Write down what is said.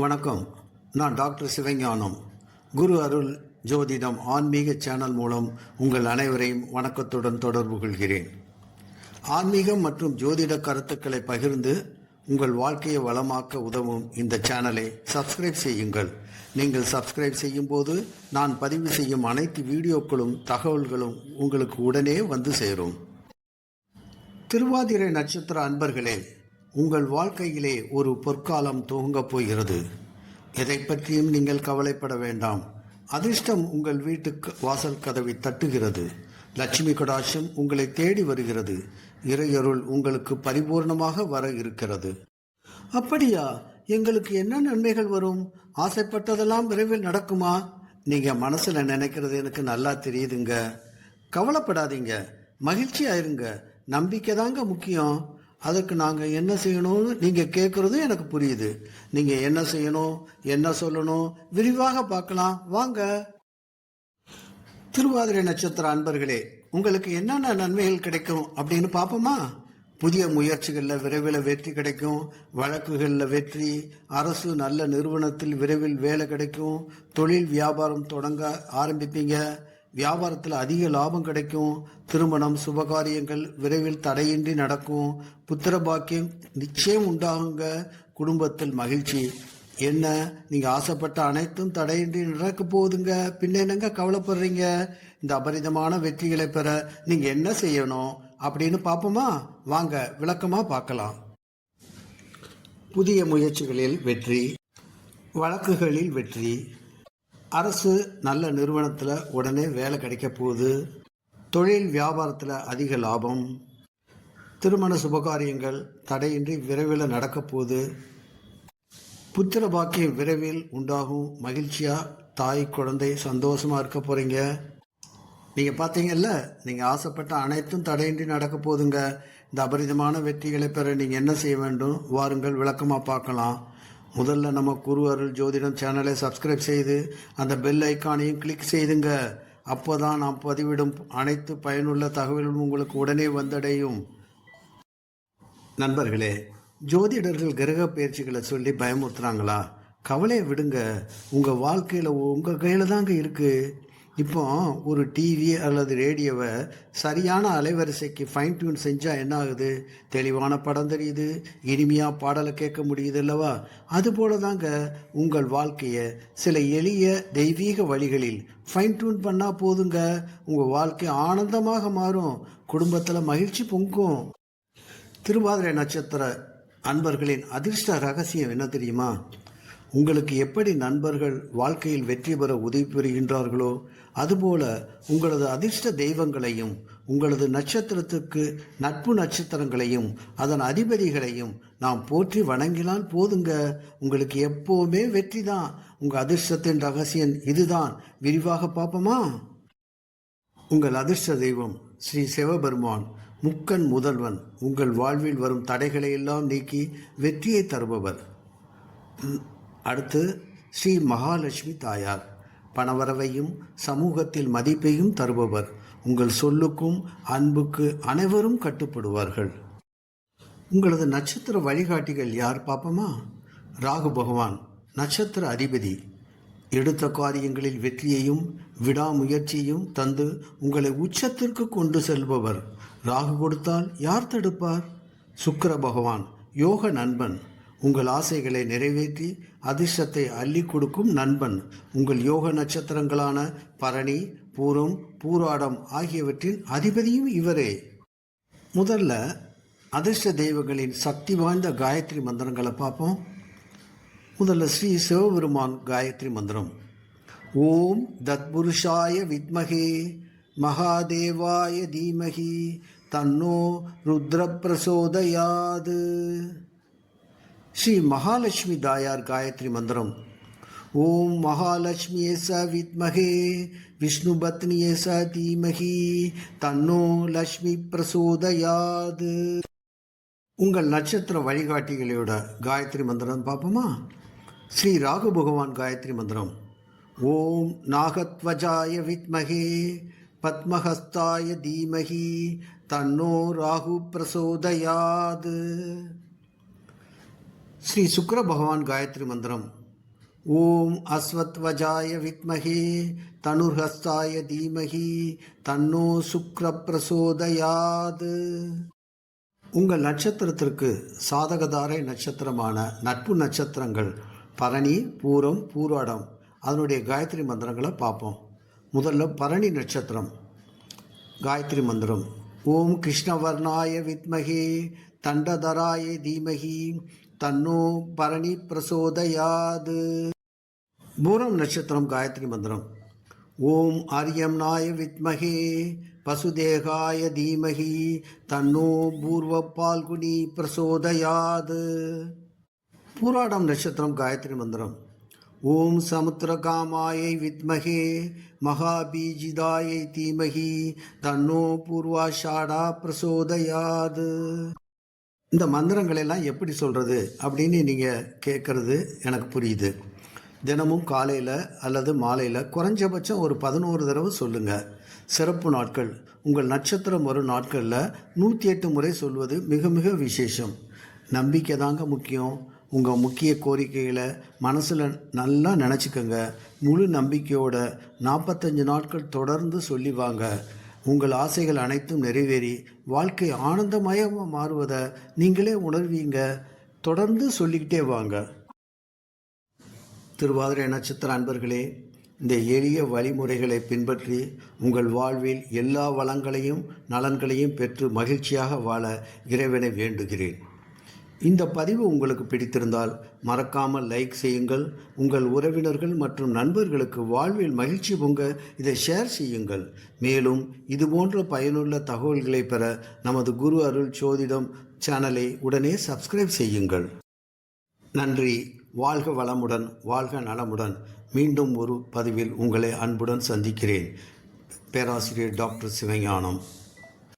வணக்கம். நான் டாக்டர் சிவஞானம். குரு அருள் ஜோதிடம் ஆன்மீக சேனல் மூலம் உங்கள் அனைவரையும் வணக்கத்துடன் தொடர்பு கொள்கிறேன். ஆன்மீகம் மற்றும் ஜோதிட கருத்துக்களை பகிர்ந்து உங்கள் வாழ்க்கையை வளமாக்க உதவும் இந்த சேனலை சப்ஸ்கிரைப் செய்யுங்கள். நீங்கள் சப்ஸ்கிரைப் செய்யும் போது நான் பதிவு செய்யும் அனைத்து வீடியோக்களும் தகவல்களும் உங்களுக்கு உடனே வந்து சேரும். திருவாதிரை நட்சத்திர அன்பர்களே உங்கள் வாழ்க்கையிலே ஒரு பொற்காலம் துவங்கப் போகிறது. எதை பற்றியும் நீங்கள் கவலைப்பட வேண்டாம். அதிர்ஷ்டம் உங்கள் வீட்டுக்கு வாசல் கதவை தட்டுகிறது. லட்சுமி கடாட்சம் உங்களை தேடி வருகிறது. இறையருள் உங்களுக்கு பரிபூர்ணமாக வர இருக்கிறது. அப்படியா? எங்களுக்கு என்ன நன்மைகள் வரும்? ஆசைப்பட்டதெல்லாம் விரைவில் நடக்குமா? நீங்க மனசுல நினைக்கிறது எனக்கு நல்லா தெரியுதுங்க. கவலைப்படாதீங்க. மகிழ்ச்சி ஆயிருங்க நம்பிக்கை தாங்க முக்கியம். அதுக்கு நாங்கள் என்ன செய்யணும்னு நீங்கள் கேட்குறதும் எனக்கு புரியுது. நீங்கள் என்ன செய்யணும் என்ன சொல்லணும் விரிவாக பார்க்கலாம். வாங்க. திருவாதிரை நட்சத்திர அன்பர்களே உங்களுக்கு என்னென்ன நன்மைகள் கிடைக்கும் அப்படின்னு பார்ப்போமா? புதிய முயற்சிகளில் விரைவில் வெற்றி கிடைக்கும் வழக்குகளில் வெற்றி அரசு நல்ல நிறுவனத்தில் விரைவில் வேலை கிடைக்கும் தொழில் வியாபாரம் தொடங்க ஆரம்பிப்பீங்க வியாபாரத்தில் அதிக லாபம் கிடைக்கும் திருமணம் சுபகாரியங்கள் விரைவில் தடையின்றி நடக்கும். புத்திர பாக்கியம் நிச்சயம் உண்டாகுங்க. குடும்பத்தில் மகிழ்ச்சி. என்ன? நீங்க ஆசைப்பட்ட அனைத்தும் தடையின்றி நடக்க போகுதுங்க. பின்ன என்னங்க கவலைப்படுறீங்க? இந்த அபரிதமான வெற்றிகளை பெற நீங்க என்ன செய்யணும்? அப்படின்னு பார்ப்போமா வாங்க விளக்கமா பார்க்கலாம். புதிய முயற்சிகளில் வெற்றி. வழக்குகளில் வெற்றி. அரசு நல்ல நிறுவனத்தில் உடனே வேலை கிடைக்க போகுது. தொழில் வியாபாரத்தில் அதிக லாபம் திருமண சுபகாரியங்கள் தடையின்றி விரைவில் நடக்கப்போகுது புத்திர பாக்கியம் விரைவில் உண்டாகும். மகிழ்ச்சியாக தாய் குழந்தை சந்தோஷமாக இருக்க போகிறீங்க நீங்கள் பார்த்தீங்கல்ல நீங்கள் ஆசைப்பட்ட அனைத்தும் தடையின்றி நடக்க போதுங்க இந்த அபரிதமான வெற்றிகளை பெற நீங்கள் என்ன செய்ய வேண்டும்? வாருங்கள் விளக்கமாக பார்க்கலாம். முதல்ல நம்ம குரு அருள் ஜோதிடம் சேனலை சப்ஸ்கிரைப் செய்து அந்த பெல் ஐக்கானையும் கிளிக் செய்துங்க. அப்போ தான் நாம் பதிவிடும் அனைத்து பயனுள்ள தகவலும் உங்களுக்கு உடனே வந்தடையும். நண்பர்களே ஜோதிடர்கள் கிரக பயிற்சிகளை சொல்லி பயமுறுத்துறாங்களா? கவலையை விடுங்க. உங்கள் வாழ்க்கையில் உங்கள் கையில் தாங்க இருக்குது இப்போ ஒரு டிவி அல்லது ரேடியோவை சரியான அலைவரிசைக்கு ஃபைன் டியூன் செஞ்சால் என்ன ஆகுது? தெளிவான படம் தெரியுது. இனிமையாக பாடலை கேட்க முடியுது அல்லவா? அதுபோல தாங்க உங்கள் வாழ்க்கையை சில எளிய தெய்வீக வழிகளில் ஃபைன் டியூன் பண்ணால் போதுங்க. உங்கள் வாழ்க்கை ஆனந்தமாக மாறும். குடும்பத்தில் மகிழ்ச்சி பொங்கும். திருவாதிரை நட்சத்திர அன்பர்களின் அதிர்ஷ்ட ரகசியம் என்ன தெரியுமா? உங்களுக்கு எப்படி நண்பர்கள் வாழ்க்கையில் வெற்றி பெற உதவி புரிகின்றார்களோ அதுபோல உங்களது அதிர்ஷ்ட தெய்வங்களையும் உங்களது நட்சத்திரத்துக்கு நட்பு நட்சத்திரங்களையும் அதன் அதிபதிகளையும் நாம் போற்றி வணங்கினால் போதுங்க. உங்களுக்கு எப்போவுமே வெற்றி தான் உங்கள் அதிர்ஷ்டத்தின் ரகசியம் இதுதான். விரிவாக பார்ப்போமா? உங்கள் அதிர்ஷ்ட தெய்வம் ஸ்ரீ சிவபெருமான் முக்கன் முதல்வன் உங்கள் வாழ்வில் வரும் தடைகளை எல்லாம் நீக்கி வெற்றியை தருபவர். அடுத்து ஸ்ரீ மகாலட்சுமி தாயார். பணவரவையும் சமூகத்தில் மதிப்பையும் தருபவர். உங்கள் சொல்லுக்கும் அன்புக்கு அனைவரும் கட்டுப்படுவார்கள். உங்களது நட்சத்திர வழிகாட்டிகள் யார் பார்ப்போமா ராகு பகவான் நட்சத்திர அதிபதி. எடுத்த காரியங்களில் வெற்றியையும் விடாமுயற்சியையும் தந்து உங்களை உச்சத்திற்கு கொண்டு செல்பவர். ராகு கொடுத்தால் யார் தடுப்பார்? சுக்கர பகவான் யோக நண்பன். உங்கள் ஆசைகளை நிறைவேற்றி அதிர்ஷ்டத்தை அள்ளி கொடுக்கும் நண்பன். உங்கள் யோக நட்சத்திரங்களான பரணி பூரம் பூராடம் ஆகியவற்றின் அதிபதியும் இவரே. முதல்ல அதிர்ஷ்ட தெய்வங்களின் சக்தி வாய்ந்த காயத்ரி மந்திரங்களை பார்ப்போம். முதல்ல ஸ்ரீ சிவபெருமான் காயத்ரி மந்திரம். ஓம் தத்புருஷாய வித்மகே மகாதேவாய தீமகி தன்னோ ருத்ர பிரசோதயாது. ஸ்ரீ மகாலட்சுமி தாயார் காயத்ரி மந்திரம். ஓம் மகாலட்சுமி ச வித்மகே விஷ்ணு பத்னியே ச தீமகி தன்னோ லக்ஷ்மி பிரசோதயாது. உங்கள் நட்சத்திர வழிகாட்டிகளோட காயத்ரி மந்திரம் பார்ப்போமா? ஸ்ரீ ராகு பகவான் காயத்ரி மந்திரம். ஓம் நாகத்வஜாய வித்மகே பத்மஹஸ்தாய தீமகி தன்னோ ராகு பிரசோதயாது. ஸ்ரீ சுக்கிர பகவான் காயத்ரி மந்திரம். ஓம் அஸ்வத்வஜாய வித்மகே தனுர்ஹஸ்தாய தீமகி தன்னோ சுக்ர பிரசோதயாது. உங்கள் நட்சத்திரத்திற்கு சாதகதாரை நட்சத்திரமான நட்பு நட்சத்திரங்கள் பரணி பூரம் பூராடம் அதனுடைய காயத்ரி மந்திரங்களை பார்ப்போம். முதல்ல பரணி நட்சத்திரம். காயத்ரி மந்திரம். ஓம் கிருஷ்ணவர்ணாய வித்மகே தண்டதராய தீமகி தன்னோ பரணி பிரசோதயாது. பூரம் நட்சத்திரம் காயத்ரி மந்திரம். ஓம் ஆரியம்னாய வித்மகே பசுதேகாய தீமகி தன்னோ பூர்வ பால்குனி பிரசோதயாது. பூராடம் நட்சத்திரம் காயத்ரி மந்திரம். ஓம் சமுத்திரகாமாயை வித்மகே மகாபீஜிதாயை தீமகி தன்னோ பூர்வாஷாடா பிரசோதயாது. இந்த மந்திரங்களை எல்லாம் எப்படி சொல்கிறது அப்படின்னு நீங்கள் கேட்குறது எனக்கு புரியுது. தினமும் காலையில் அல்லது மாலையில் குறைஞ்சபட்சம் ஒரு பதினோரு தடவை சொல்லுங்கள் சிறப்பு நாட்கள். உங்கள் நட்சத்திரம் வரும் நாட்களில் நூற்றி எட்டு முறை சொல்வது மிக மிக விசேஷம். நம்பிக்கை தாங்க முக்கியம். உங்கள் முக்கிய கோரிக்கைகளை மனசில் நல்லா நினச்சிக்கோங்க. முழு நம்பிக்கையோட நாற்பத்தஞ்சு நாட்கள் தொடர்ந்து சொல்லி வாங்க. உங்கள் ஆசைகள் அனைத்தும் நிறைவேறி வாழ்க்கை ஆனந்தமயமாக மாறுவதை நீங்களே உணர்வீங்க. தொடர்ந்து சொல்லிக்கிட்டே வாங்க. திருவாதிரை நட்சத்திர அன்பர்களே இந்த எளிய வழிமுறைகளை பின்பற்றி உங்கள் வாழ்வில் எல்லா வளங்களையும் நலன்களையும் பெற்று மகிழ்ச்சியாக வாழ இறைவனை வேண்டுகிறேன். இந்த பதிவு உங்களுக்கு பிடித்திருந்தால் மறக்காமல் லைக் செய்யுங்கள். உங்கள் உறவினர்கள் மற்றும் நண்பர்களுக்கு வாழ்வில் மகிழ்ச்சி பொங்க இதை ஷேர் செய்யுங்கள். மேலும் இதுபோன்ற பயனுள்ள தகவல்களை பெற நமது குரு அருள் சோதிடம் சேனலை உடனே சப்ஸ்கிரைப் செய்யுங்கள். நன்றி. வாழ்க வளமுடன் வாழ்க நலமுடன். மீண்டும் ஒரு பதிவில் உங்களை அன்புடன் சந்திக்கிறேன். பேராசிரியர் டாக்டர் சிவஞானம்.